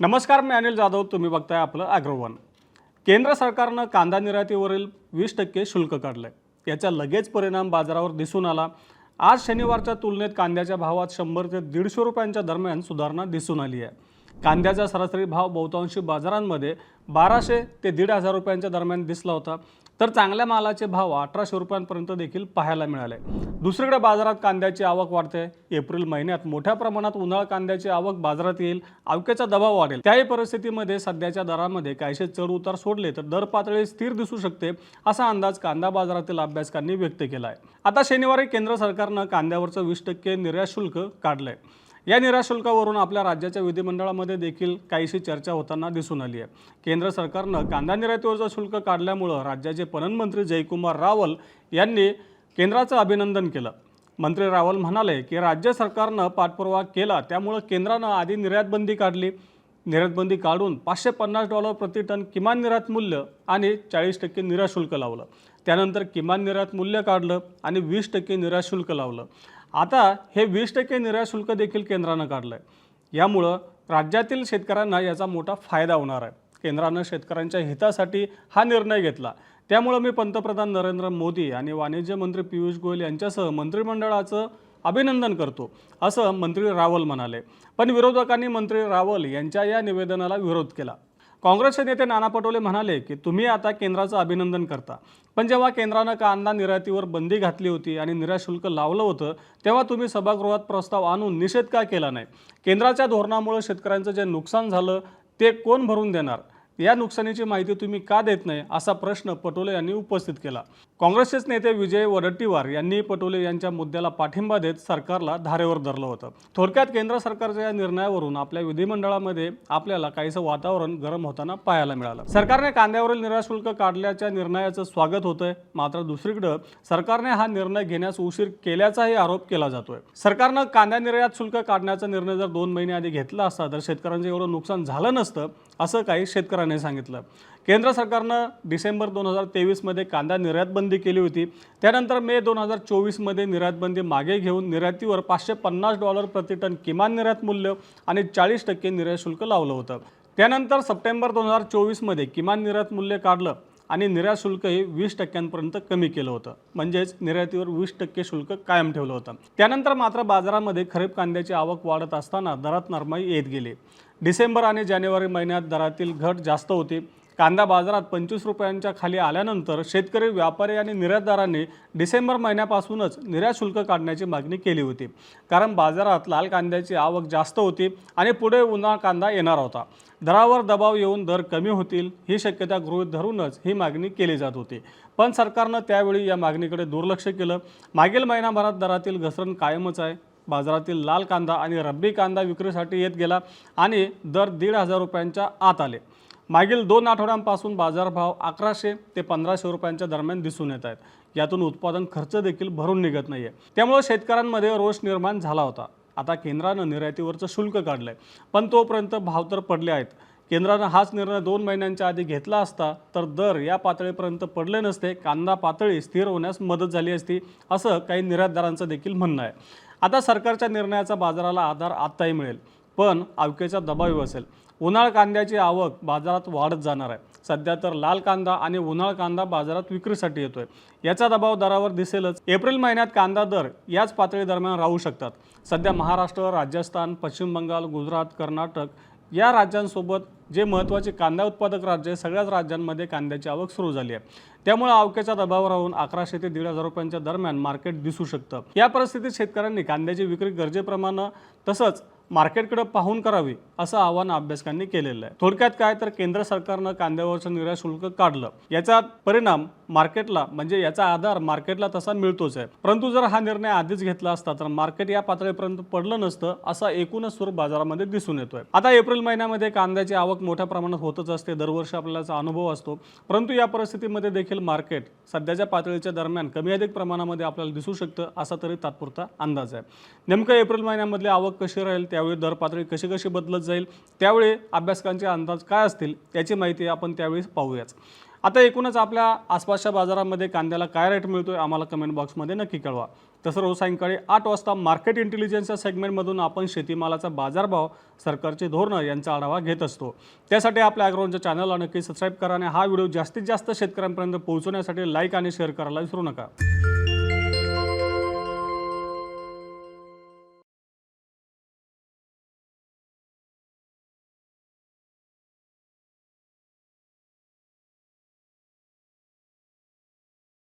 नमस्कार मी अनिल जाधव. तुम्ही बघताय आपलं अॅग्रोवन केंद्र सरकारनं कांदा निर्यातीवरील वीस टक्के शुल्क काढलंय. याचा लगेच परिणाम बाजारावर दिसून आला. आज शनिवारच्या तुलनेत कांद्याच्या भावात शंभर ते दीडशे रुपयांच्या दरम्यान सुधारणा दिसून आली आहे. कांद्याचा सरासरी भाव बहुतांशी बाजारांमध्ये बाराशे ते दीड हजार रुपयांच्या दरम्यान दिसला होता. तर चांगल्या मालाचे भाव अठराशे रुपयांपर्यंत देखील पाहायला मिळाले. दुसरीकडे बाजारात कांद्याची आवक वाढते. एप्रिल महिन्यात मोठ्या प्रमाणात उन्हाळा कांद्याची आवक बाजारात येईल. आवकेचा दबाव वाढेल. त्याही परिस्थितीमध्ये सध्याच्या दरामध्ये काहीसे चढ उतार सोडले तर दर पातळी स्थिर दिसू शकते असा अंदाज कांदा बाजारातील अभ्यासकांनी व्यक्त केला आहे आता शनिवारी केंद्र सरकारनं कांद्यावरचं वीस टक्के निर्यात शुल्क काढलंय. या निराशुल्कावरून आपल्या राज्याच्या विधिमंडळामध्ये देखील काहीशी चर्चा होताना दिसून आली आहे. केंद्र सरकारनं कांदा निर्यातीवरचं शुल्क काढल्यामुळं राज्याचे पणन मंत्री जयकुमार रावल यांनी केंद्राचं अभिनंदन केलं. मंत्री रावल म्हणाले की राज्य सरकारनं पाठपुरावा केला त्यामुळं केंद्रानं आधी निर्यातबंदी काढली. निर्यातबंदी काढून पाचशे पन्नास डॉलर प्रति टन किमान निर्यात मूल्य आणि चाळीस टक्के निर्यात शुल्क लावलं. त्यानंतर किमान निर्यात मूल्य काढलं आणि वीस टक्के निर्यात शुल्क लावलं. आता हे वीस टक्के निर्यात शुल्क देखील केंद्रानं काढलं आहे यामुळं राज्यातील शेतकऱ्यांना याचा मोठा फायदा होणार आहे. केंद्रानं शेतकऱ्यांच्या हितासाठी हा निर्णय घेतला. त्यामुळं मी पंतप्रधान नरेंद्र मोदी आणि वाणिज्य मंत्री पियुष गोयल यांच्यासह मंत्रिमंडळाचं अभिनंदन करतो असं मंत्री रावल म्हणाले. पण विरोधकांनी मंत्री रावल यांच्या या निवेदनाला विरोध केला. काँग्रेसचे नेते नाना पटोले म्हणाले की तुम्ही आता केंद्राचं अभिनंदन करता. पण जेव्हा केंद्रानं कांदा निर्यातीवर बंदी घातली होती आणि निर्यातशुल्क लावलं होतं तेव्हा तुम्ही सभागृहात प्रस्ताव आणून निषेध का केला नाही? केंद्राच्या धोरणामुळे शेतकऱ्यांचं जे नुकसान झालं ते कोण भरून देणार? या नुकसानीची माहिती तुम्ही का देत नाही? असा प्रश्न पटोले यांनी उपस्थित केला. काँग्रेसचेच नेते विजय वडट्टीवार यांनी पटोले यांच्या मुद्द्याला पाठिंबा देत सरकारला धारेवर धरलं होतं. थोडक्यात केंद्र सरकारच्या या निर्णयावरून आपल्या विधिमंडळामध्ये आपल्याला काहीसं वातावरण गरम होताना पाहायला मिळालं. सरकारने कांद्यावरील निराशुल्क काढल्याच्या निर्णयाचं स्वागत होतंय. मात्र दुसरीकडं सरकारने हा निर्णय घेण्यास उशीर केल्याचाही आरोप केला जातोय. सरकारनं कांदा निर्यात शुल्क काढण्याचा निर्णय जर दोन महिने आधी घेतला असता तर शेतकऱ्यांचं एवढं नुकसान झालं नसतं असं काही शेतकऱ्यांनी सांगितलं. केंद्र सरकारनं डिसेंबर दोन हजार तेवीसमध्ये कांदा निर्यातबंदी केली होती. त्यानंतर मे दोन हजार चोवीसमध्ये निर्यातबंदी मागे घेऊन निर्यातीवर पाचशे पन्नास डॉलर प्रति टन किमान निर्यात मूल्य आणि चाळीस टक्के निर्यात शुल्क लावलं होतं. त्यानंतर सप्टेंबर दोन हजार चोवीसमध्ये किमान निर्यात मूल्य काढलं आणि निर्यात शुल्कही वीस टक्क्यांपर्यंत कमी केलं होतं. म्हणजेच निर्यातीवर वीस टक्के शुल्क कायम ठेवलं होतं. त्यानंतर मात्र बाजारामध्ये खरीप कांद्याची आवक वाढत असताना दरात नरमाई येत गेली. डिसेंबर आणि जानेवारी महिन्यात दरातील घट जास्त होती. कांदा बाजारात पंचवीस रुपयांच्या खाली आल्यानंतर शेतकरी व्यापारी आणि निर्यातदारांनी डिसेंबर महिन्यापासूनच निर्यात शुल्क काढण्याची मागणी केली होती. कारण बाजारात लाल कांद्याची आवक जास्त होती आणि पुढे उन्हाळा कांदा येणार होता. दरावर दबाव येऊन दर कमी होतील ही शक्यता गृहीत धरूनच ही मागणी केली जात होती. पण सरकारनं त्यावेळी या मागणीकडे दुर्लक्ष केलं. मागील महिनाभरात दरातील घसरण कायमच आहे. बाजारातील लाल कांदा आणि रब्बी कांदा विक्रीसाठी येत गेला आणि दर दीड हजार रुपयांच्या आत आले. मागील दोन आठवड्यांपासून बाजारभाव अकराशे ते पंधराशे रुपयांच्या दरम्यान दिसून येत आहेत. यातून उत्पादन खर्च देखील भरून निघत नाही आहे त्यामुळे शेतकऱ्यांमध्ये रोष निर्माण झाला होता. आता केंद्रानं निर्यातीवरचं शुल्क काढलं आहे पण तोपर्यंत भाव तर पडले आहेत. केंद्रानं हाच निर्णय दोन महिन्यांच्या आधी घेतला असता तर दर या पातळीपर्यंत पडले नसते. कांदा पातळी स्थिर होण्यास मदत झाली असती असं काही निर्यातदारांचं देखील म्हणणं आहे. आता सरकारच्या निर्णयाचा बाजाराला आधार आत्ताही मिळेल. पण आवकेचा दबाव असेल. उन्हाळ कांद्याची आवक बाजारात वाढत जाणार आहे. सध्या तर लाल कांदा आणि उन्हाळ कांदा बाजारात विक्रीसाठी येतोय. याचा दबाव दरावर दिसेलच. एप्रिल महिन्यात कांदा दर याच पातळी दरम्यान राहू शकतात. सध्या महाराष्ट्र राजस्थान पश्चिम बंगाल गुजरात कर्नाटक या राज्यांसोबत जे महत्त्वाचे कांदा उत्पादक राज्य आहे सगळ्याच राज्यांमध्ये कांद्याची आवक सुरू झाली आहे. त्यामुळे आवक्याचा दबाव राहून अकराशे ते दीड हजार रुपयांच्या दरम्यान मार्केट दिसू शकतं. या परिस्थितीत शेतकऱ्यांनी कांद्याची विक्री गरजेप्रमाणे तसंच मार्केटकडे पाहून करावी असं आवाहन अभ्यासकांनी केलेलं आहे. थोडक्यात काय तर केंद्र सरकारनं कांद्यावरचं निर्यात शुल्क काढलं. याचा परिणाम मार्केटला म्हणजे याचा आधार मार्केटला तसा मिळतोच आहे. परंतु जर हा निर्णय आधीच घेतला असता तर मार्केट या पातळीपर्यंत पडलं नसतं असा एकूणच सूर बाजारामध्ये दिसून येतोय. आता एप्रिल महिन्यामध्ये कांद्याची आवक मोठ्या प्रमाणात होतच असते दरवर्षी आपल्याला अनुभव असतो. परंतु या परिस्थितीमध्ये देखील मार्केट सध्याच्या पातळीच्या दरम्यान कमी अधिक प्रमाणामध्ये आपल्याला दिसू शकतं असा तरी तात्पुरता अंदाज आहे. नेमकं एप्रिल महिन्यामधली आवक कशी राहील त्यावेळी दर पातळी कशी कशी बदलत जाईल त्यावेळी अभ्यासकांचे अंदाज काय असतील याची माहिती आपण त्यावेळी पाहूयाच आता एकूणच आपल्या आसपासच्या बाजारामध्ये कांद्याला काय रेट मिळतो आहे आम्हाला कमेंट बॉक्समध्ये नक्की कळवा. तसं रोज सायंकाळी आठ वाजता मार्केट इंटेलिजन्सच्या सेगमेंटमधून आपण शेतीमालाचा बाजारभाव सरकारचे धोरणं यांचा आढावा घेत असतो. त्यासाठी आपल्या ॲग्रोवनच्या चॅनलला नक्की सबस्क्राईब करा आणि हा व्हिडिओ जास्तीत जास्त शेतकऱ्यांपर्यंत पोहोचवण्यासाठी लाईक आणि शेअर करायला विसरू नका.